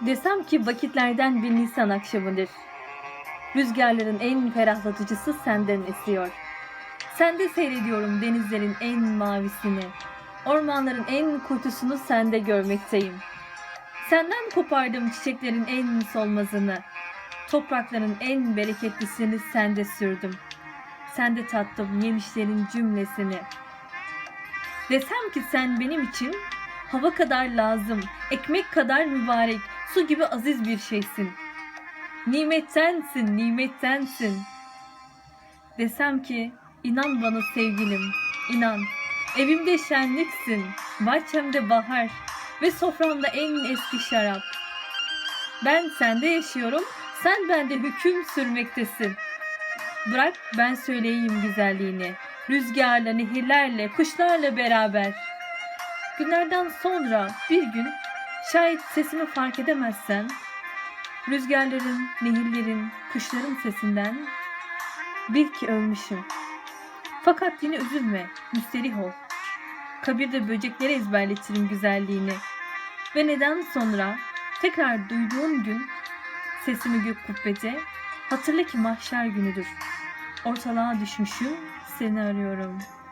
Desem ki vakitlerden bir Nisan akşamıdır. Rüzgarların en ferahlatıcısı senden esiyor. Sende seyrediyorum denizlerin en mavisini. Ormanların en kuytusunu sende görmekteyim. Senden kopardım çiçeklerin en solmazını. Toprakların en bereketlisini sende sürdüm. Sende tattım yemişlerin cümlesini. Desem ki sen benim için hava kadar lazım, ekmek kadar mübarek, su gibi aziz bir şeysin. Nimettensin, nimettensin. Desem ki inan bana sevgilim, inan. Evimde şenliksin, bahçemde bahar ve soframda en eski şarap. Ben sende yaşıyorum, sen bende hüküm sürmektesin. Bırak ben söyleyeyim güzelliğini. Rüzgarla, nehirlerle, kuşlarla beraber. Günlerden sonra bir gün şayet sesimi fark edemezsen rüzgarların, nehirlerin, kuşların sesinden bil ki ölmüşüm. Fakat yine üzülme, müsterih ol. Kabirde böceklere ezberletirim güzelliğini. Ve neden sonra tekrar duyduğun gün sesimi gök kubbede hatırla ki mahşer günüdür. Ortalığa düşmüşüm, seni arıyorum.''